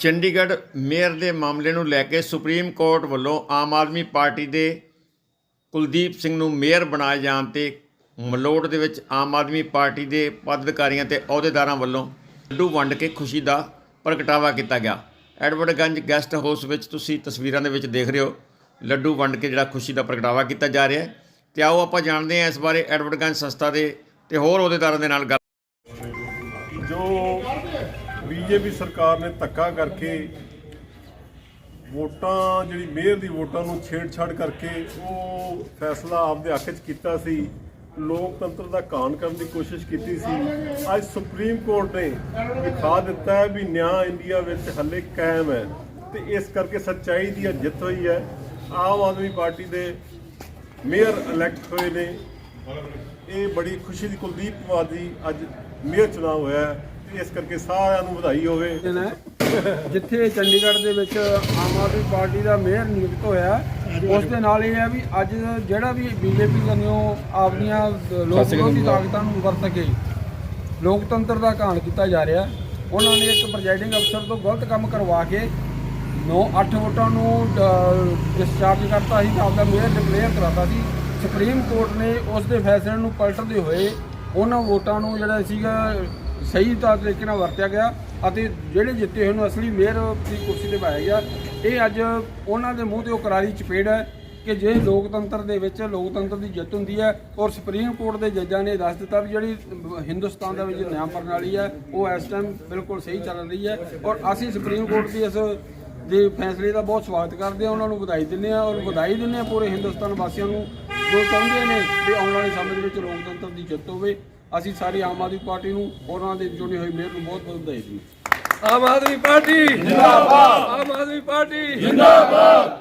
Chandigarh mayor ਦੇ ਮਾਮਲੇ ਨੂੰ ਲੈ ਕੇ ਸੁਪਰੀਮ ਕੋਰਟ ਵੱਲੋਂ ਆਮ ਆਦਮੀ ਪਾਰਟੀ ਦੇ ਕੁਲਦੀਪ ਸਿੰਘ ਨੂੰ ਮੇਅਰ ਬਣਾਏ ਜਾਣ ਤੇ ਮਲੋਟ ਦੇ ਵਿੱਚ ਆਮ ਆਦਮੀ ਪਾਰਟੀ ਦੇ ਪਦਾਧਿਕਾਰੀਆਂ ਤੇ ਅਹੁਦੇਦਾਰਾਂ ਵੱਲੋਂ ਲੱਡੂ ਵੰਡ ਕੇ ਖੁਸ਼ੀ ਦਾ ਪ੍ਰਗਟਾਵਾ ਕੀਤਾ ਗਿਆ। ਐਡਵਰਡਗੰਜ ਗੈਸਟ ਹਾਊਸ ਵਿੱਚ ਤੁਸੀਂ ਤਸਵੀਰਾਂ ਦੇ ਵਿੱਚ ਦੇਖ ਰਹੇ ਹੋ, ਲੱਡੂ ਵੰਡ ਕੇ ਜਿਹੜਾ ਖੁਸ਼ੀ ਦਾ ਪ੍ਰਗਟਾਵਾ ਕੀਤਾ ਜਾ ਰਿਹਾ ਹੈ। ਤੇ ਆਓ ਆਪਾਂ ਜਾਣਦੇ ਹਾਂ ਇਸ ਬਾਰੇ ਐਡਵਰਡਗੰਜ ਸੰਸਥਾ ਦੇ ਤੇ ਹੋਰ ਅਹੁਦੇਦਾਰਾਂ ਦੇ ਨਾਲ ਗੱਲ ਜੋ ਬੀਜੇਪੀ ਸਰਕਾਰ ਨੇ ਧੱਕਾ ਕਰਕੇ ਵੋਟਾਂ, ਜਿਹੜੀ ਮੇਅਰ ਦੀ ਵੋਟਾਂ ਨੂੰ ਛੇੜਛਾੜ ਕਰਕੇ ਉਹ ਫੈਸਲਾ ਆਪਦੇ ਹੱਕ 'ਚ ਕੀਤਾ ਸੀ। ਲੋਕਤੰਤਰ ਦਾ ਘਾਣ ਕਰਨ ਦੀ ਕੋਸ਼ਿਸ਼ ਕੀਤੀ ਸੀ। ਅੱਜ ਸੁਪਰੀਮ ਕੋਰਟ ਨੇ ਦਿਖਾ ਦਿੱਤਾ ਹੈ ਵੀ ਨਿਆਂ ਇੰਡੀਆ ਵਿੱਚ ਹੱਲੇ ਕਾਇਮ ਹੈ ਤੇ ਇਸ ਕਰਕੇ ਸੱਚਾਈ ਦੀ ਅੱਜ ਜਿੱਤ ਹੋਈ ਹੈ। ਆਮ ਆਦਮੀ ਪਾਰਟੀ ਦੇ ਮੇਅਰ ਇਲੈਕਟ ਹੋਏ ਨੇ। ਇਹ ਬੜੀ ਖੁਸ਼ੀ ਦੀ ਕੁਲਦੀਪ ਕੁਮਾਰ ਅੱਜ ਮੇਅਰ ਚੁਣਾਵ ਹੋਇਆ ਹੈ। ਇਸ ਕਰਕੇ ਸਾਰਿਆਂ ਨੂੰ ਵਧਾਈ ਹੋਵੇ। ਜਿੱਥੇ ਚੰਡੀਗੜ੍ਹ ਦੇ ਵਿੱਚ ਆਮ ਆਦਮੀ ਪਾਰਟੀ ਦਾ ਮੇਅਰ ਨਿਯੁਕਤ ਹੋਇਆ ਉਸ ਦੇ ਨਾਲ ਇਹ ਹੈ ਵੀ ਅੱਜ ਜਿਹੜਾ ਵੀ ਬੀਜੇਪੀ ਕੰਨਿਓ ਆਪਣੀਆਂ ਲੋਕ ਵਿਰੋਧੀ ਤਾਕਤਾਂ ਨੂੰ ਵਰਤ ਕੇ ਲੋਕਤੰਤਰ ਦਾ ਘਾਣ ਕੀਤਾ ਜਾ ਰਿਹਾ ਉਹਨਾਂ ਨੇ ਇੱਕ ਪ੍ਰੈਜ਼ਾਈਡਿੰਗ ਅਫਸਰ ਤੋਂ ਗਲਤ ਕੰਮ ਕਰਵਾ ਕੇ 9 8 ਵੋਟਾਂ ਨੂੰ ਡਿਸਚਾਰਜ ਕਰਤਾ ਸੀ ਤੇ ਆਪਦਾ ਮੇਅਰ ਡਿਕਲੇਅਰ ਕਰਾਤਾ ਸੀ। ਸੁਪਰੀਮ ਕੋਰਟ ਨੇ ਉਸ ਦੇ ਫੈਸਲੇ ਨੂੰ ਪਲਟਦੇ ਹੋਏ ਉਹਨਾਂ ਵੋਟਾਂ ਨੂੰ ਜਿਹੜਾ ਸੀਗਾ ਸਹੀ ਤਾਂ ਤਰੀਕੇ ਨਾਲ ਵਰਤਿਆ ਗਿਆ ਅਤੇ ਜਿਹੜੇ ਜਿੱਤੇ ਹੋਏ ਨੂੰ, ਅਸਲੀ ਮੇਅਰ ਦੀ ਕੁਰਸੀ ਤੇ ਪਾਇਆ ਗਿਆ। ਇਹ ਅੱਜ ਉਹਨਾਂ ਦੇ ਮੂੰਹ ਤੇ ਉਹ ਕਰਾਰੀ ਚਪੇੜ ਹੈ ਕਿ ਜੇ ਲੋਕਤੰਤਰ ਦੇ ਵਿੱਚ ਲੋਕਤੰਤਰ ਦੀ ਜਿੱਤ ਹੁੰਦੀ ਹੈ ਔਰ ਸੁਪਰੀਮ ਕੋਰਟ ਦੇ ਜੱਜਾਂ ਨੇ ਦੱਸ ਦਿੱਤਾ ਵੀ ਜਿਹੜੀ ਹਿੰਦੁਸਤਾਨ ਦਾ ਵਿੱਚ ਨਿਆਂ ਪ੍ਰਣਾਲੀ ਹੈ, ਉਹ ਇਸ ਟਾਈਮ ਬਿਲਕੁਲ ਸਹੀ ਚੱਲ ਰਹੀ ਹੈ ਔਰ ਅਸੀਂ ਸੁਪਰੀਮ ਕੋਰਟ ਦੀ ਇਸ ਦੇ ਫੈਸਲੇ ਦਾ ਬਹੁਤ ਸਵਾਗਤ ਕਰਦੇ ਹਾਂ, ਉਹਨਾਂ ਨੂੰ ਵਧਾਈ ਦਿੰਦੇ ਹਾਂ ਔਰ ਵਧਾਈ ਦਿੰਦੇ ਹਾਂ ਪੂਰੇ ਹਿੰਦੁਸਤਾਨ ਵਾਸੀਆਂ ਨੂੰ ਜੋ ਚਾਹੁੰਦੇ ਨੇ ਵੀ ਆਉਣ ਵਾਲੇ ਸਮੇਂ ਦੇ ਵਿੱਚ ਲੋਕਤੰਤਰ ਦੀ ਜਿੱਤ ਹੋਵੇ। ਅਸੀਂ ਸਾਰੀ ਆਮ ਆਦਮੀ ਪਾਰਟੀ ਨੂੰ ਉਹਨਾਂ ਦੇ ਚੁਣੇ ਹੋਏ ਮੇਅਰ ਨੂੰ ਬਹੁਤ ਬਹੁਤ ਵਧਾਈ ਦਿੰਦੇ ਆਮ ਆਦਮੀ ਪਾਰਟੀ ਜਿੰਦਾਬਾਦ। ਆਮ ਆਦਮੀ ਪਾਰਟੀ ਜਿੰਦਾਬਾਦ।